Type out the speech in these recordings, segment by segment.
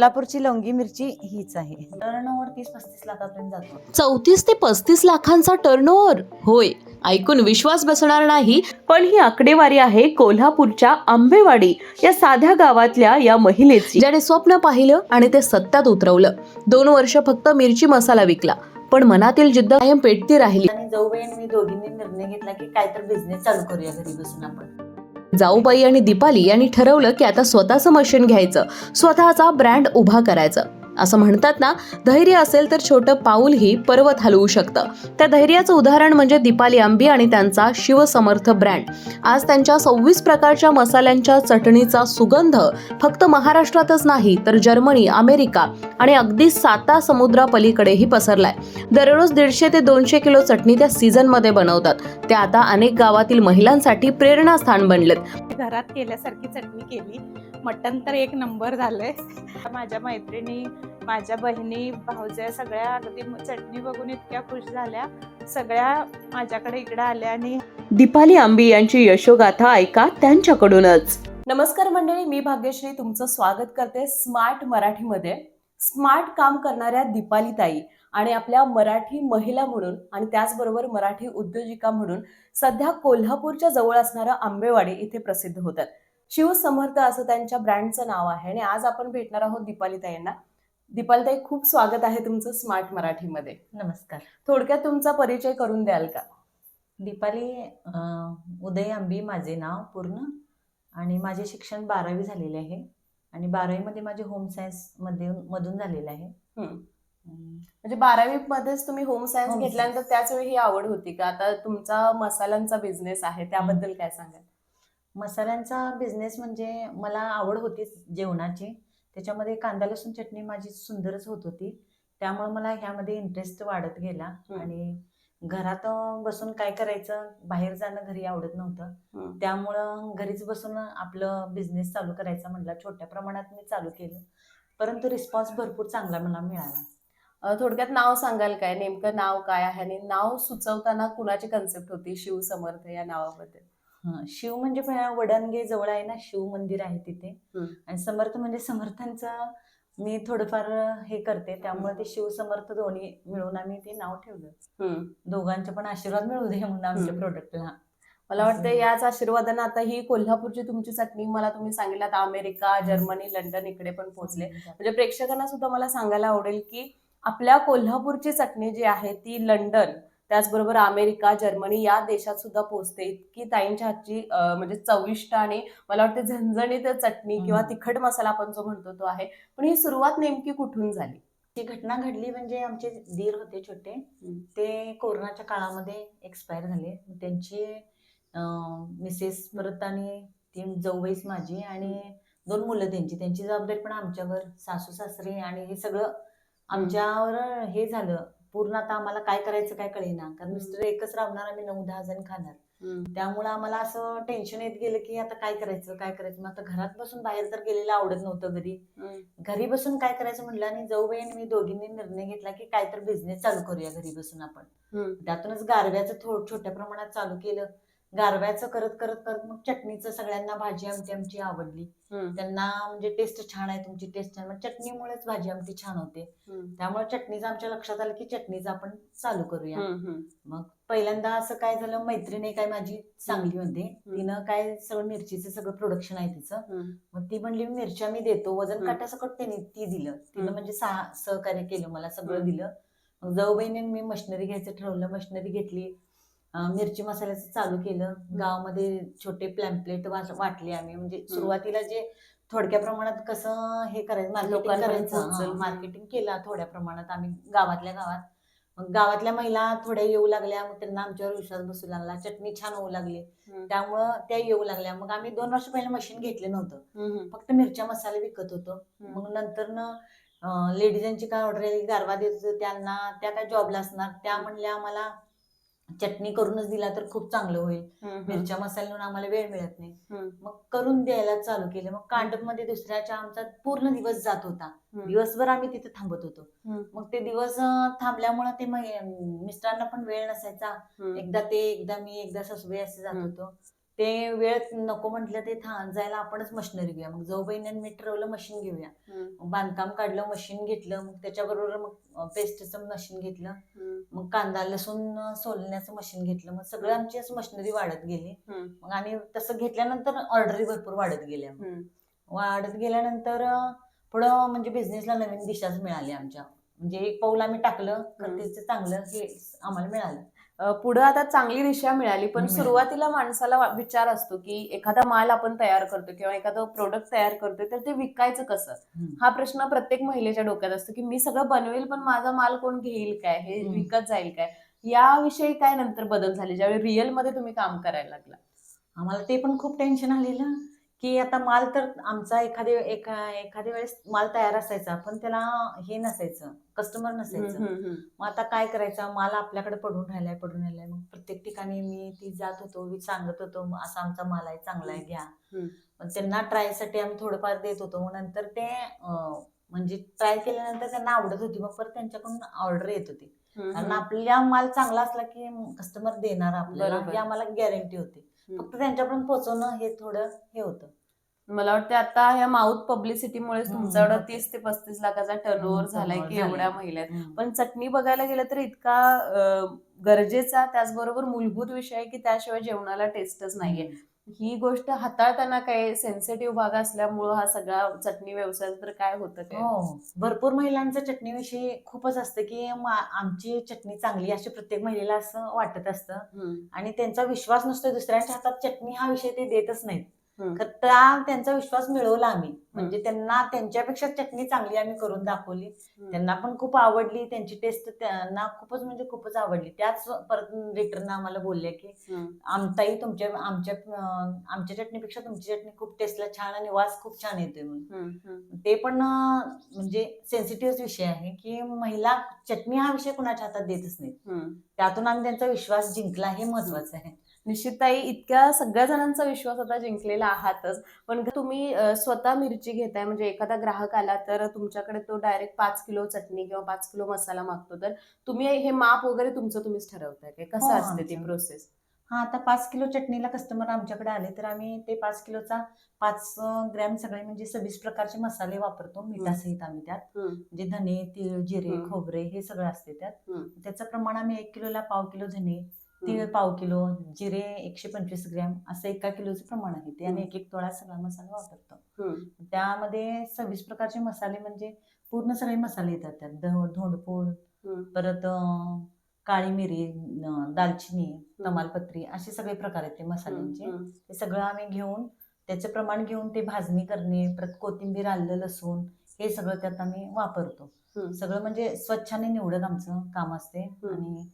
कोल्हापूरची लवंगी मिरची हीच आहे. टर्नओव्हर तीस पस्तीस लाखापर्यंत जातो. चौतीस ते पस्तीस लाखांचा टर्नओव्हर? होय ऐकून विश्वास बसणार नाही. पण ही आकडेवारी आहे कोल्हापूरच्या आंबेवाडी या साध्या गावातल्या या महिलेची. ज्याने स्वप्न पाहिलं आणि ते सत्यात उतरवलं. दोन वर्ष फक्त मिरची मसाला विकला पण मनातील जिद्द कायम पेटती राहिली. आणि जाऊबाई आणि मी दोघींनी निर्णय घेतला की काहीतरी बिझनेस चालू करूया घरी बसून आपण. जाऊबाई आणि दीपाली यांनी ठरवलं की आता स्वतःचं मशीन घ्यायचं. स्वतःचा ब्रँड उभा करायचं. असं म्हणतात ना धैर्य असेल तर छोटं पाऊलही पर्वत हलवू शकतं. त्या धैर्याचं उदाहरण म्हणजे दीपाली आंबी आणि त्यांचा शिवसमर्थ ब्रँड. आज त्यांच्या सव्वीस प्रकारच्या मसाल्यांच्या चटणीचा सुगंध फक्त महाराष्ट्रातच नाही तर जर्मनी अमेरिका आणि अगदी साता समुद्रापलीकडेही पसरलाय. दररोज दीडशे ते दोनशे किलो चटणी त्या सीझनमध्ये बनवतात. त्या आता अनेक गावातील महिलांसाठी प्रेरणास्थान बनलेत. घरात केल्यासारखी चटणी केली. मटण तर एक नंबर झालंय. माझ्या मैत्रिणी माझ्या बहिणी भाऊज्या सगळ्या अगदी चटणी बघून इतक्या खुश झाल्या. सगळ्या माझ्याकडे इकडे आल्या आणि दीपाली आंबी यांची यशोगाथा ऐका त्यांच्याकडूनच. नमस्कार मंडळी मी भाग्यश्री तुमचं स्वागत करते स्मार्ट मराठीमध्ये. स्मार्ट काम करणाऱ्या दीपाली ताई आणि आपल्या मराठी महिला म्हणून आणि त्याचबरोबर मराठी उद्योजिका म्हणून सध्या कोल्हापूरच्या जवळ असणारं आंबेवाडी इथे प्रसिद्ध होतात. शिवसमर्थ असं त्यांच्या ब्रँडचं नाव आहे आणि आज आपण भेटणार आहोत दीपाली ताईंना. दीपाली ताई खूप स्वागत आहे तुमचं स्मार्ट मराठीमध्ये. नमस्कार. थोडक्यात तुमचा परिचय करून द्याल का? दीपाली अं, उदय आंबी माझे नाव पूर्ण. आणि माझे शिक्षण बारावी झालेले आहे. आणि बारावीमध्ये माझे होम सायन्समध्ये मधून झालेलं आहे. हम्म. अं, म्हणजे बारावी मध्येच तुम्ही होम सायन्स Home घेतल्यानंतर त्याच वेळी ही आवड होती का? आता तुमचा मसाल्यांचा बिझनेस आहे त्याबद्दल काय सांगाल? मसाल्यांचा बिझनेस म्हणजे मला आवड होतीच जेवणाची. त्याच्यामध्ये कांदा लसूण चटणी माझी सुंदरच होत होती. त्यामुळे मला ह्यामध्ये इंटरेस्ट वाढत गेला. आणि घरात बसून काय करायचं? बाहेर जाणं घरी आवडत नव्हतं. त्यामुळं घरीच बसून आपलं बिझनेस चालू करायचा म्हटलं. छोट्या प्रमाणात मी चालू केलं. परंतु रिस्पॉन्स भरपूर चांगला मला मिळाला. थोडक्यात नाव सांगाल काय? नेमकं नाव काय आहे? आणि नाव सुचवताना कुणाची कन्सेप्ट होती शिव समर्थ या नावाबद्दल? शिव म्हणजे वडणगे जवळ आहे ना शिव मंदिर आहे तिथे. आणि समर्थ म्हणजे समर्थांचं मी थोडंफार हे करते त्यामुळे ते शिव समर्थ दोन्ही मिळून आम्ही ते नाव ठेवलं. दोघांचे पण आशीर्वाद मिळू दे म्हणून आमच्या. प्रोडक्टला मला वाटतं. याच आशीर्वादानं आता ही कोल्हापूरची तुमची चटणी मला तुम्ही सांगितलं आता अमेरिका जर्मनी लंडन इकडे पण पोहोचले म्हणजे प्रेक्षकांना सुद्धा मला सांगायला आवडेल की आपल्या कोल्हापूरची चटणी जी आहे ती लंडन त्याचबरोबर अमेरिका जर्मनी या देशात सुद्धा पोहोचते. इतकी ताईंच्या हातची म्हणजे चविष्ट आणि मला वाटते झणझणीत चटणी किंवा. तिखट मसाला आपण जो म्हणतो तो आहे. पण ही सुरुवात नेमकी कुठून झाली? ती घटना घडली म्हणजे आमचे दीर होते छोटे. ते कोरोनाच्या काळामध्ये एक्सपायर झाले. त्यांची मिसेस परत आणि ती जाऊबाईच माझी आणि दोन मुलं त्यांची. त्यांची जबाबदारी पण आमच्यावर सासू सासरे आणि हे सगळं आमच्यावर हे झालं. पूर्ण आता आम्हाला काय करायचं काय कळेना. कारण मिस्टर एकच राहणार आम्ही नऊ दहा जण खाणार. त्यामुळं आम्हाला असं टेन्शन येत गेलं की आता काय करायचं काय करायचं? मग आता घरात बसून बाहेर तर गेलेलं आवडत नव्हतं घरी. घरी बसून काय करायचं म्हटलं आणि जाऊबाई आणि मी दोघींनी निर्णय घेतला की काय तर बिझनेस चालू करूया घरी बसून आपण. त्यातूनच गारव्याचं थोडं छोट्या प्रमाणात चालू केलं. गारव्याचं करत करत करत मग चटणीचं सगळ्यांना भाजी आमटी आमची आवडली. त्यांना म्हणजे टेस्ट छान आहे तुमची टेस्ट छान चटणीमुळेच भाजी आमटी छान होते. त्यामुळे चटणीचं आमच्या लक्षात आलं की चटणीचं आपण चालू करूया. मग पहिल्यांदा असं काय झालं मैत्रीण काय माझी चांगली होते. तिनं काय सगळं मिरचीचं सगळं प्रोडक्शन आहे तिचं. मग ती म्हणली मिरच्या मी देतो. वजन हम्म. काट्यासकट त्यांनी ती दिलं. तिनं. म्हणजे सहा सहकार्य केलं मला सगळं. दिलं. मग जाऊबाईने मी मशिनरी घ्यायचं ठरवलं मशिनरी घेतली. मिरची मसाल्याचं चालू केलं. गावामध्ये छोटे प्लॅम्पलेट वाटले आम्ही. म्हणजे सुरुवातीला जे थोडक्या प्रमाणात कसं हे करायचं मार्केटिंग करायचं. मार्केटिंग केलं थोड्या प्रमाणात आम्ही गावातल्या गावात. मग गावातल्या महिला थोड्या येऊ लागल्या मग त्यांना आमच्यावर विश्वास बसू लागला. चटणी छान होऊ लागली. त्यामुळं त्या येऊ लागल्या. मग आम्ही दोन वर्ष पहिले मशीन घेतलं नव्हतं. फक्त मिरच्या मसाले विकत होतो. मग नंतर न लेडीजांची काय ऑर्डर आहे? गारवा देत त्यांना. त्या काय जॉबला असणार? त्या म्हणल्या आम्हाला चटणी करूनच दिला तर खूप चांगलं होईल. मिरच्या मसाल्यानं आम्हाला वेळ मिळत नाही. मग करून द्यायला चालू केलं. मग कांडपमध्ये दुसऱ्याच्या आमचा पूर्ण दिवस जात होता. दिवसभर आम्ही तिथे थांबत होतो. मग ते दिवस थांबल्यामुळे ते मिस्टरांना पण वेळ नसायचा. एकदा ते एकदा मी एकदा सासूबाई असे जात. होतो. ते वेळ नको म्हटलं ते था जायला आपणच मशिनरी घेऊया. मग जाऊ बहिणीने मी ठरवलं मशीन घेऊया. मग बांधकाम काढलं मशीन घेतलं मग त्याच्याबरोबर मग पेस्टचं मशीन घेतलं. मग कांदा लसूण सोलण्याचं मशीन घेतलं. मग सगळं आमची असं मशिनरी वाढत गेली. मग आणि तसं घेतल्यानंतर ऑर्डरी भरपूर वाढत गेल्या. वाढत गेल्यानंतर पुढं म्हणजे बिझनेसला नवीन दिशाच मिळाली आमच्या. म्हणजे एक पाऊल आम्ही टाकलं तर. त्याचं चांगलं हे आम्हाला मिळालं. पुढे आता चांगली दिशा मिळाली पण. सुरुवातीला माणसाला विचार असतो की एखादा माल आपण तयार करतो किंवा एखादं प्रोडक्ट तयार करतोय तर ते विकायचं कसं. हा प्रश्न प्रत्येक महिलेच्या डोक्यात असतो की मी सगळं बनवेल पण माझा माल कोण घेईल काय हे. विकत जाईल काय याविषयी काय नंतर बदल झाले ज्यावेळी रिअलमध्ये तुम्ही काम करायला लागला आम्हाला ते पण खूप टेन्शन आलेलं की आता माल तर आमचा एखाद्या एका एखाद्या वेळेस माल तयार असायचा पण त्याला हे नसायचं कस्टमर नसायचं. मग आता काय करायचं? माल आपल्याकडे पडून राहिलाय पडून राहिलाय. मग प्रत्येक ठिकाणी मी ती जात होतो मी सांगत होतो "मग असा आमचा माल आहे चांगला आहे घ्या. मग त्यांना ट्रायसाठी आम्ही थोडंफार देत होतो. मग नंतर ते म्हणजे ट्राय केल्यानंतर त्यांना आवडत होती. मग परत त्यांच्याकडून ऑर्डर येत होती. कारण आपला माल चांगला असला की कस्टमर देणार आपल्याला. आम्हाला गॅरंटी होती. फक्त त्यांच्यापर्यंत पोहोचवणं हे थोडं हे होतं मला वाटतं आता ह्या माउथ पब्लिसिटीमुळे. तुमचा एवढा तीस ते पस्तीस लाखाचा टर्नओव्हर हम्म, झालाय की. एवढ्या महिला. पण चटणी बघायला गेलं तर इतका गरजेचा त्याचबरोबर मूलभूत विषय आहे की त्याशिवाय जेवणाला टेस्टच नाहीये ही गोष्ट हाताळताना काय सेन्सिटिव्ह भाग असल्यामुळं हा सगळा चटणी व्यवसाय तर काय होतं काय हो. भरपूर महिलांचं चटणीविषयी खूपच असतं की मा- आमची चटणी चांगली अशी प्रत्येक महिलेला असं वाटत असतं. हम्म, आणि त्यांचा विश्वास नसतो दुसऱ्यांच्या हातात चटणी हा विषय ते देतच नाहीत. त्या त्यांचा विश्वास मिळवला आम्ही. म्हणजे त्यांना त्यांच्यापेक्षा चटणी चांगली आम्ही करून दाखवली. त्यांना पण खूप आवडली. त्यांची टेस्ट त्यांना खूपच म्हणजे खूपच आवडली. त्याच परत रिटर्न आम्हाला बोलल्या की. आमताई तुमच्या आमच्या आमच्या चटणीपेक्षा तुमची चटणी खूप टेस्टला छान आणि वास खूप छान येतोय म्हणून. ते पण म्हणजे सेन्सिटिव्ह विषय आहे की महिला चटणी हा विषय कुणाच्या हातात देतच नाही. त्यातून आम्ही त्यांचा विश्वास जिंकला हे. महत्वाचं आहे. निश्चितताई इतक्या सगळ्या जणांचा विश्वास आता जिंकलेला आहातच. पण तुम्ही स्वतः मिरची घेताय म्हणजे एखादा ग्राहक आला तर तुमच्याकडे तो डायरेक्ट पाच किलो चटणी किंवा पाच किलो मसाला मागतो. तर तुम्ही हे माप वगैरे तुमचं तुम्हीच ठरवताय काय? कसं हो, असते ती. प्रोसेस हा आता पाच किलो चटणीला कस्टमर आमच्याकडे आले तर आम्ही ते पाच किलोचा पाच ग्रॅम सगळे म्हणजे सव्वीस प्रकारचे मसाले वापरतो. मिठासहित आम्ही त्यात. म्हणजे धने तीळ जिरे. खोबरे हे सगळं असते त्यात. त्याचं प्रमाण आम्ही एक किलोला पाव किलो धने तीळ पाव किलो जिरे एकशे पंचवीस ग्रॅम असं एका किलोचं प्रमाण आहे ते आणि. एक एक तोळा सगळा मसाला वापरतो. त्यामध्ये सव्वीस प्रकारचे मसाले म्हणजे पूर्ण सगळे मसाले येतात त्यात. धोंडपूड परत काळी मिरी दालचिनी तमालपत्री असे सगळे प्रकार आहेत ते मसाल्यांचे. ते सगळं आम्ही घेऊन त्याचं प्रमाण घेऊन ते भाजणी करणे परत कोथिंबीर आलं लसूण हे सगळं त्यात आम्ही वापरतो. सगळं म्हणजे स्वच्छाने निवडत आमचं काम असते. आणि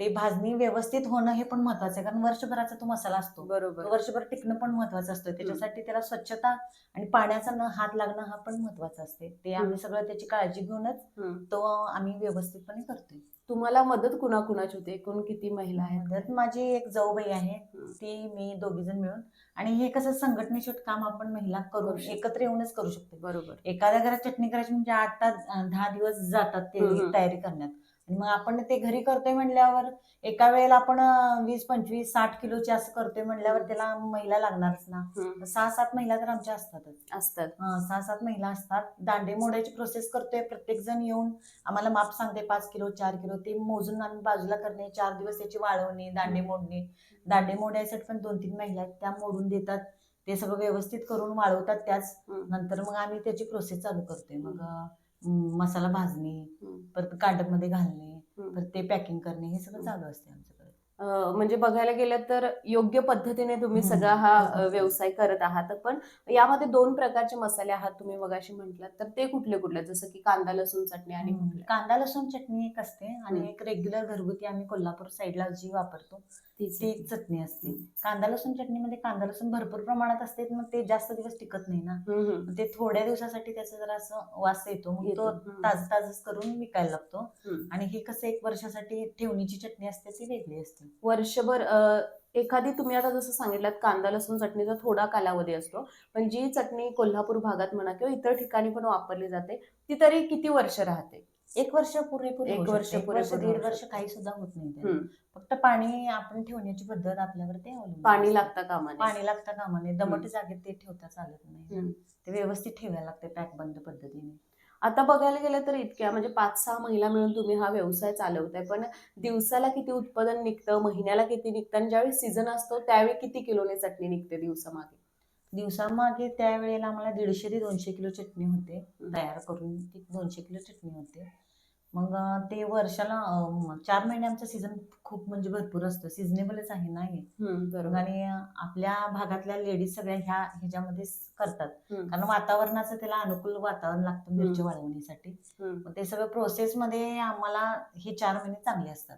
ते भाजणी व्यवस्थित होणं हे पण महत्वाचं आहे. कारण वर्षभराचा तो मसाला असतो. बरोबर. वर्षभर टिकणं पण महत्वाचं असतं. त्याच्यासाठी त्याला स्वच्छता आणि पाण्याचा न हात लागणं हा पण महत्त्वाचा असते. ते आम्ही सगळं त्याची काळजी घेऊनच. तो आम्ही व्यवस्थितपणे करतोय. तुम्हाला मदत कुणाकुणाची होते? एकूण किती महिला आहेत? मदत माझी एक जाऊबाई आहे. ती मी दोघी जण मिळून. आणि हे कसं संघटनेचे काम आपण महिला करू. एकत्र येऊनच करू शकतो. बरोबर. एखाद्या घरात चटणी करायची म्हणजे आठ तास दहा दिवस जातात ते. तयारी करण्यात. आणि मग आपण ते घरी करतोय म्हणल्यावर एका वेळेला आपण वीस पंचवीस साठ किलोचे असं करतोय म्हणल्यावर त्याला महिला लागणारच ना. सहा सात महिला तर आमच्या असतातच. असतात. सहा सात महिला असतात. दांडे मोडायची प्रोसेस करतोय. प्रत्येक जण येऊन आम्हाला माप सांगते पाच किलो चार किलो. ते मोजून आम्ही बाजूला करणे चार दिवस त्याची वाळवणे दांडे मोडणे. दांडे मोडायसाठी पण दोन तीन महिला आहेत. त्या मोडून देतात. ते सगळं व्यवस्थित करून वाळवतात त्याच. नंतर मग आम्ही त्याची प्रोसेस चालू करतोय. मग मसाला भाजणे. परत कांडपमध्ये घालणे. परत ते पॅकिंग करणे हे सगळं चालू असते आमच्याकडे म्हणजे बघायला गेलं तर योग्य पद्धतीने तुम्ही. सगळा हा हो. अं, व्यवसाय करत आहात पण यामध्ये दोन प्रकारचे मसाले आहात तुम्ही मगाशी म्हटलात तर ते कुठले कुठले जसं की कांदा लसूण चटणी आणि कांदा लसूण चटणी एक असते आणि. एक रेग्युलर घरगुती आम्ही कोल्हापूर साईडला जी वापरतो ती एक चटणी असते. कांदा लसूण चटणीमध्ये कांदा लसूण भरपूर प्रमाणात असते मग ते जास्त दिवस टिकत नाही ना ते थोड्या दिवसासाठी त्याचा जरा असं वास येतो मग. तो. ताज ताजच करून विकायला लागतो. आणि हे कसं एक वर्षासाठी ठेवणीची चटणी असते ती वेगळी असते वर्षभर एखादी तुम्ही आता जसं सांगितलं कांदा लसूण चटणीचा थोडा कालावधी असतो पण जी चटणी कोल्हापूर भागात म्हणा किंवा इतर ठिकाणी पण वापरली जाते ती तरी किती वर्ष राहते एक वर्ष पुरेपूर एक. वर्ष पुरेपूर दीड वर्ष. काही सुद्धा होत नाही त्याला. फक्त पाणी आपण ठेवण्याची पद्धत आपल्यावरती अवलंबून पाणी असते. लागता कामा. पाणी लागता कामा नये दमट. जागेत ते ठेवता चालत नाही हम्म. ते व्यवस्थित ठेवायला लागते पॅक बंद पद्धतीने आता बघायला गेलं तर इतक्या म्हणजे पाच सहा महिला मिळून तुम्ही हा व्यवसाय चालवताय पण दिवसाला किती उत्पादन निघतं महिन्याला किती निघतं आणि ज्यावेळी सीझन असतो त्यावेळी किती किलोने चटणी निघते दिवसामागे दिवसामागे त्यावेळेला आम्हाला दीडशे ते दोनशे किलो चटणी होते. तयार करून ती दोनशे किलो चटणी होते. मग ते वर्षाला चार महिने आमचं सीझन खूप म्हणजे भरपूर असतं. सिजनेबलच आहे ना हे? आणि आपल्या भागातल्या लेडीज सगळ्या ह्या ह्याच्यामध्ये करतात. कारण वातावरणाचं त्याला अनुकूल वातावरण लागतं मिरची. वाढवण्यासाठी ते सगळं प्रोसेसमध्ये आम्हाला हे चार महिने चांगले असतात.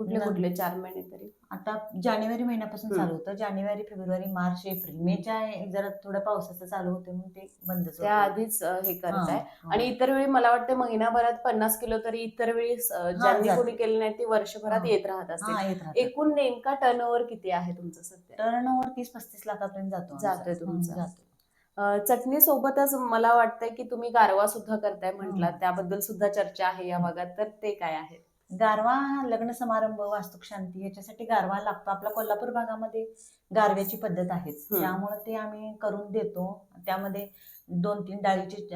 कुठले कुठले चार महिने तरी आता जानेवारी महिन्यापासून. चालू होतं जानेवारी फेब्रुवारी मार्च एप्रिल मेच्या जरा थोडं पावसाचं चालू होतं म्हणून ते बंदच त्या. आधीच हे करताय. आणि इतर वेळी मला वाटतं महिनाभरात पन्नास किलो तरी इतर वेळी ज्यांनी. कोणी केले नाही ते वर्षभरात. येत राहत राहतात एकूण नेमका टर्नओव्हर किती आहे तुमचं सध्या टर्न तीस पस्तीस लाखापर्यंत जातो. जातोय तुमचा. जातो चटणी सोबतच मला वाटतंय की तुम्ही गारवा सुद्धा करताय म्हटलं. त्याबद्दल सुद्धा चर्चा आहे या भागात तर ते काय आहे गारवा लग्न समारंभ वास्तुक शांती याच्यासाठी गारवा लागतो आपल्या कोल्हापूर भागामध्ये गारव्याची पद्धत आहे. त्यामुळे ते आम्ही करून देतो त्यामध्ये दोन तीन डाळीची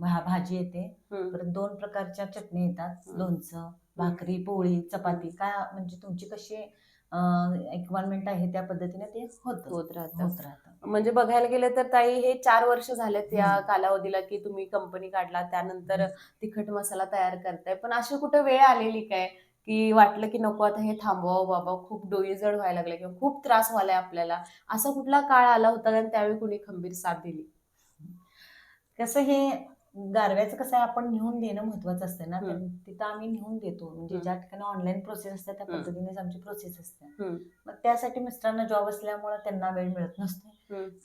भाजी येते. परत दोन प्रकारच्या चटणी येतात. लोणचं भाकरी पोळी चपाती काय म्हणजे तुमची कशी रिक्वायरमेंट आहे त्या पद्धतीने ते होत. होत राहतं. होत राहतं. म्हणजे बघायला गेलं तर ताई हे चार वर्ष झालेत या. कालावधीला की तुम्ही कंपनी काढला त्यानंतर तिखट मसाला तयार करताय. पण अशी कुठे वेळ आलेली काय? की वाटलं की नको आता हे थांबवावं बाबा खूप डोईजड व्हायला लागले किंवा खूप त्रास व्हायलाय आपल्याला. असा कुठला काळ आला होता आणि त्यावेळी कुणी खंबीर साथ दिली? कसं हे गारव्याचं कसं आहे आपण नेऊन देणं महत्वाचं असतं ना. तिथं आम्ही नेऊन देतो म्हणजे. ज्या ठिकाणी ऑनलाईन प्रोसेस असते त्या. पद्धतीनेच आमची प्रोसेस असते. मग त्यासाठी मिस्टरांना जॉब असल्यामुळे त्यांना वेळ मिळत नसतो.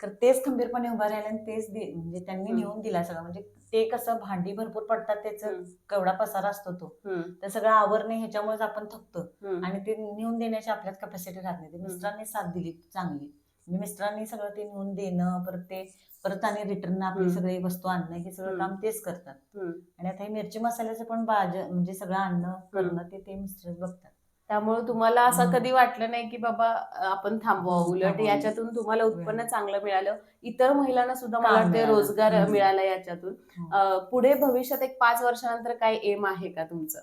तर तेच खंबीरपणे उभा राहिले आणि तेच म्हणजे त्यांनी. नेऊन दिला सगळं म्हणजे ते कसं भांडी भरपूर पडतात त्याचं. केवढा पसारा असतो तो. तर सगळं आवरणे ह्याच्यामुळेच आपण थकतो. आणि ते नेऊन देण्याची आपल्यात कॅपॅसिटी राहत नाही मिस्टरांनी साथ दिली चांगली म्हणजे मिस्टरांनी सगळं ते नेऊन देणं परत ते परत आणि रिटर्न आपली. सगळी वस्तू आणणं हे सगळं. काम तेच करतात. आणि आता हे मिरची मसाल्याचं पण बाज म्हणजे सगळं आणणं करणं ते ते मिस्टर बघतात त्यामुळे तुम्हाला असं. कधी वाटलं नाही की बाबा आपण हम्म, उलट. याच्यातून तुम्हाला उत्पन्न. चांगलं मिळालं इतर महिलांना सुद्धा मला वाटतं. रोजगार. मिळाला याच्यातून पुढे भविष्यात एक पाच वर्षानंतर काय एम आहे का तुमचं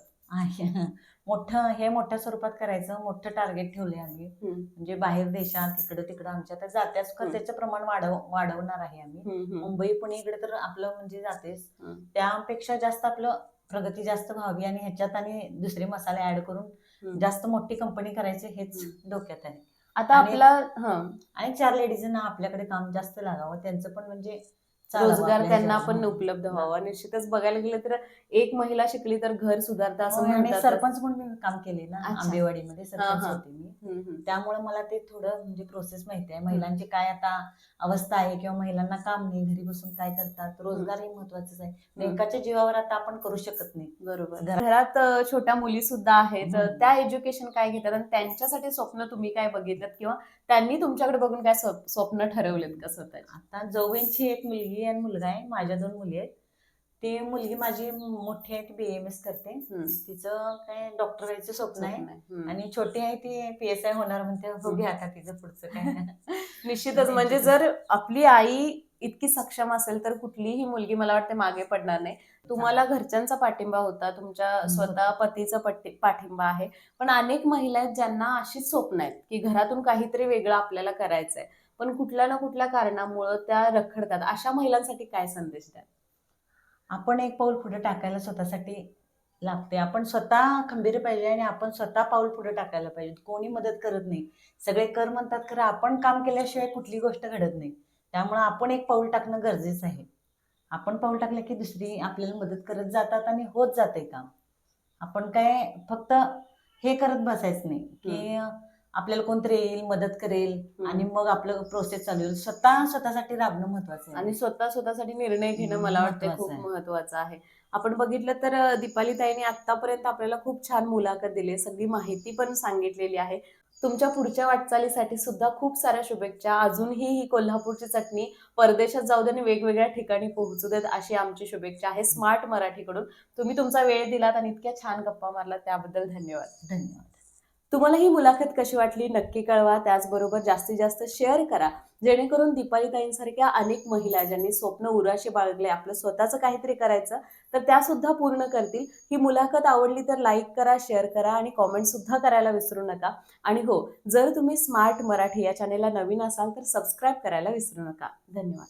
मोठं हे मोठ्या स्वरूपात करायचं मोठं टार्गेट ठेवलंय आम्ही. म्हणजे बाहेर देशात इकडं तिकडं आमच्या तर जात्याच. त्याचं प्रमाण वाढव वाढवणार आहे आम्ही. मुंबई पुणे इकडे तर आपलं म्हणजे जातेच. त्यापेक्षा जास्त आपलं प्रगती जास्त व्हावी आणि ह्याच्यात आणि दुसरे मसाले ऍड करून. जास्त मोठी कंपनी करायची हेच. डोक्यात आहे आता आपला आणि चार लेडीजना आपल्याकडे काम जास्त लागावं त्यांचं पण म्हणजे रोजगार त्यांना. पण उपलब्ध व्हावा. निश्चितच बघायला गेलं तर एक महिला शिकली तर घर सुधारतं असं सरपंच म्हणून काम केले ना. आंबेवाडीमध्ये सरपंच. होते मी. त्यामुळे मला ते थोडं म्हणजे प्रोसेस माहिती आहे. महिलांची काय आता अवस्था आहे किंवा महिलांना काम नाही घरी बसून काय करतात? रोजगार हे महत्वाचंच आहे. एकाच्या जीवावर आता आपण करू शकत नाही. बरोबर. घरा- घरात छोट्या मुली सुद्धा आहेत. त्या एज्युकेशन काय घेतात? आणि त्यांच्यासाठी स्वप्न तुम्ही काय बघितलं किंवा त्यांनी तुमच्याकडे बघून काय स्वप- स्वप्न ठरवलेत का स्वतःची? आता जवळची एक मुलगी आणि मुलगा आहे माझ्या दोन मुली आहेत. ते मुलगी माझी मोठी आहे ती बी एम एस करते. तिचं काय डॉक्टर व्हायचं स्वप्न आहे. आणि छोटी आहे ती पी एस आय होणार म्हणते बघूया आता तिचं पुढचं काय. निश्चितच म्हणजे जर आपली आई इतकी सक्षम असेल तर कुठलीही मुलगी मला वाटते मागे पडणार नाही. तुम्हाला घरच्यांचा पाठिंबा होता तुमच्या स्वतः पतीचा पाठिंबा आहे. पण अनेक महिला आहेत ज्यांना अशीच स्वप्न आहेत की घरातून काहीतरी वेगळं आपल्याला करायचंय. पण कुठल्या ना कुठल्या कारणामुळं त्या रखडतात. अशा महिलांसाठी काय संदेश द्या आपण एक पाऊल पुढे टाकायला स्वतःसाठी लागते. आपण स्वतः खंबीर पाहिजे आणि आपण स्वतः पाऊल पुढे टाकायला पाहिजे. कोणी मदत करत नाही. सगळे कर म्हणतात खरं. आपण काम केल्याशिवाय कुठली गोष्ट घडत नाही. त्यामुळे आपण एक पाऊल टाकणं गरजेचं आहे. आपण पाऊल टाकलं की दुसरी आपल्याला मदत करत जातात आणि होत जाते काम. आपण काय फक्त हे करत बसायचं नाही की आपल्याला कोणतरी येईल मदत करेल आणि मग आपलं प्रोसेस चालू होईल. स्वतः स्वतःसाठी राबणं महत्वाचं आहे. आणि स्वतः स्वतःसाठी निर्णय घेणं मला वाटतं खूप. महत्वाचं आहे. आपण बघितलं तर दीपाली ताईने आतापर्यंत आपल्याला खूप छान मुलाखत दिली सगळी माहिती पण सांगितलेली आहे. तुमच्या पुढच्या वाटचालीसाठी सुद्धा खूप साऱ्या शुभेच्छा. अजूनही ही कोल्हापूरची चटणी परदेशात जाऊ दे आणि वेगवेगळ्या ठिकाणी पोहोचू देत अशी आमची शुभेच्छा आहे स्मार्ट मराठीकडून. तुम्ही तुमचा वेळ दिलात आणि इतक्या छान गप्पा मारलात त्याबद्दल धन्यवाद. धन्यवाद. तुम्हाला ही मुलाखत कशी वाटली नक्की कळवा. त्याचबरोबर जास्तीत जास्त शेअर करा. जेणेकरून दीपालीताईंसारख्या अनेक महिला ज्यांनी स्वप्न उराशी बाळगले आपलं स्वतःचं काहीतरी करायचं तर त्या सुद्धा पूर्ण करतील. ही मुलाखत आवडली तर लाईक करा शेअर करा आणि कॉमेंट सुद्धा करायला विसरू नका. आणि हो जर तुम्ही स्मार्ट मराठी या चॅनेलला नवीन असाल तर सबस्क्राईब करायला विसरू नका. धन्यवाद.